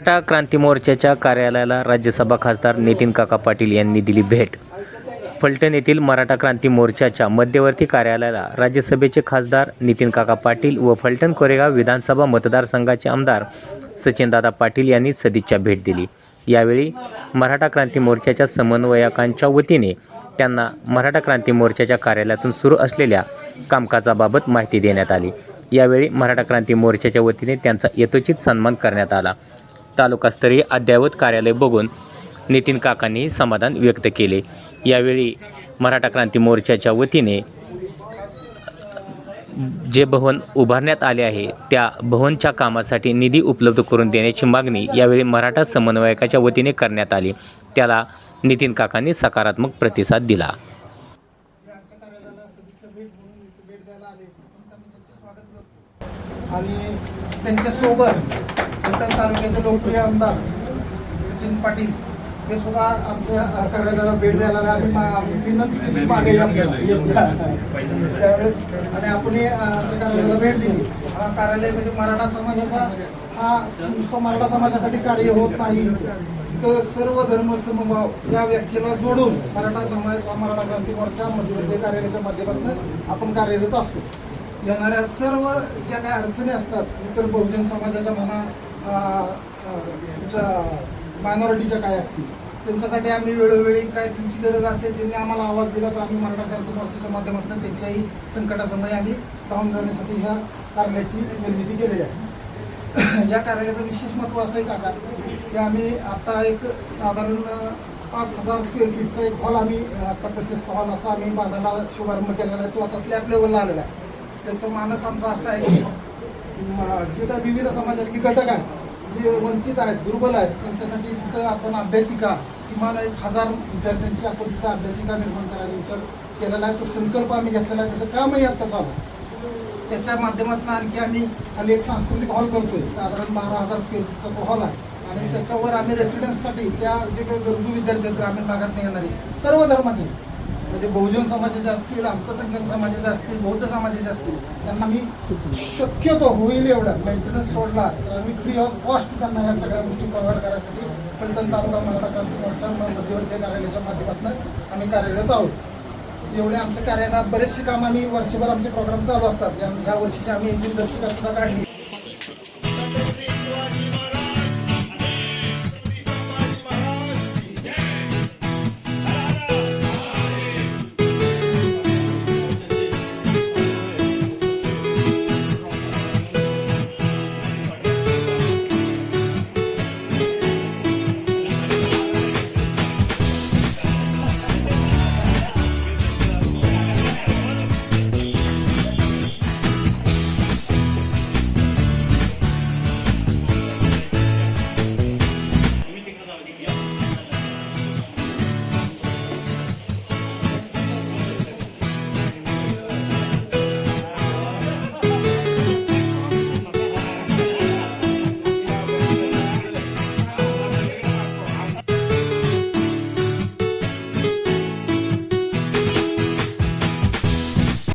मराठा क्रांती मोर्चाच्या कार्यालयाला राज्यसभा खासदार नितीन काका पाटील यांनी दिली भेट. फलटण येथील मराठा क्रांती मोर्चाच्या मध्यवर्ती कार्यालयाला राज्यसभेचे खासदार नितीन काका पाटील व फलटण कोरेगाव विधानसभा मतदारसंघाचे आमदार सचिनदादा पाटील यांनी सदिच्छा भेट दिली. यावेळी मराठा क्रांती मोर्चाच्या समन्वयकांच्या वतीने त्यांना मराठा क्रांती मोर्चाच्या कार्यालयातून सुरू असलेल्या कामकाजाबाबत माहिती देण्यात आली. यावेळी मराठा क्रांती मोर्चाच्या वतीने त्यांचा यथोचित सन्मान करण्यात आला. तालुकास्तरीय अद्ययावत कार्यालय बघून नितीन काकांनी समाधान व्यक्त केले. यावेळी मराठा क्रांती मोर्चाच्या वतीने जे भवन उभारण्यात आले आहे त्या भवनच्या कामासाठी निधी उपलब्ध करून देण्याची मागणी यावेळी मराठा समन्वयकाच्या वतीने करण्यात आली. त्याला नितीन काकांनी सकारात्मक प्रतिसाद दिला. आणि त्यांच्यासोबत पाटण तालुक्याचे लोकप्रिय आमदार सचिन पाटील हे सुद्धा आमच्या कार्यालयाला भेट द्यायला आम्ही विनंती केली मागे त्यावेळेस आणि आपण कार्यालयाला भेट दिली. हा कार्यालय म्हणजे मराठा समाजाचा हा नुसता मराठा समाजासाठी कार्य होत नाही. तर सर्व धर्म समभाव या व्याख्येला जोडून मराठा समाज मराठा क्रांती मोर्चा मध्यवर्ती कार्यालयाच्या माध्यमातून आपण कार्यरत असतो. येणाऱ्या सर्व ज्या काही अडचणी असतात इतर बहुजन समाजाच्या म्हणा मायनॉरिटीच्या काय असतील? त्यांच्यासाठी आम्ही वेळोवेळी काय त्यांची गरज असेल त्यांनी आम्हाला आवाज दिला तर आम्ही मराठा क्रांती मोर्चाच्या माध्यमातून त्यांच्याही संकटासमयी आम्ही धावून जाण्यासाठी ह्या कार्यालयाची निर्मिती केलेली आहे. या कार्यालयाचं विशेष महत्त्व असं आहे काका की आम्ही आता एक साधारण पाच हजार स्क्वेअर फीटचा एक हॉल आम्ही आता प्रशस्त हॉल असा आम्ही बांधायला शुभारंभ केलेला आहे. तो आता स्लॅब लेवलला आलेला आहे. त्याचं मानस आमचा असा आहे की जे काही विविध समाजातली घटक आहेत जे वंचित आहेत दुर्बल आहेत त्यांच्यासाठी तिथं आपण अभ्यासिका किमान एक हजार विद्यार्थ्यांची आपण तिथं अभ्यासिका निर्माण करायचा विचार केलेला आहे. तो संकल्प आम्ही घेतलेला आहे. त्याचं कामही आत्ता चालू त्याच्या माध्यमातून आणखी आम्ही खाली एक सांस्कृतिक हॉल करतोय. साधारण बारा हजार स्क्वेअर फूटचा तो हॉल आहे. आणि त्याच्यावर आम्ही रेसिडेन्ससाठी त्या जे काही गरजू विद्यार्थी आहेत ग्रामीण भागात येणारे सर्व धर्माचे म्हणजे बहुजन समाजाचे असतील अल्पसंख्याक समाजाचे असतील बौद्ध समाजाचे असतील त्यांना आम्ही शक्यतो होईल एवढा. मेंटेनन्स सोडला तर आम्ही फ्री ऑफ कॉस्ट त्यांना ह्या सगळ्या गोष्टी प्रोव्हाइड करायसाठी पलटण तालुका मराठा क्रांती मोर्चा मध्यवर्तीय कार्यालयाच्या माध्यमातून आम्ही कार्यरत आहोत. एवढे आमच्या कार्यालयात बरेचसे काम आम्ही वर्षभर आमचे प्रोग्राम चालू असतात. या वर्षीची आम्ही एक दिनदर्शिका सुद्धा काढली.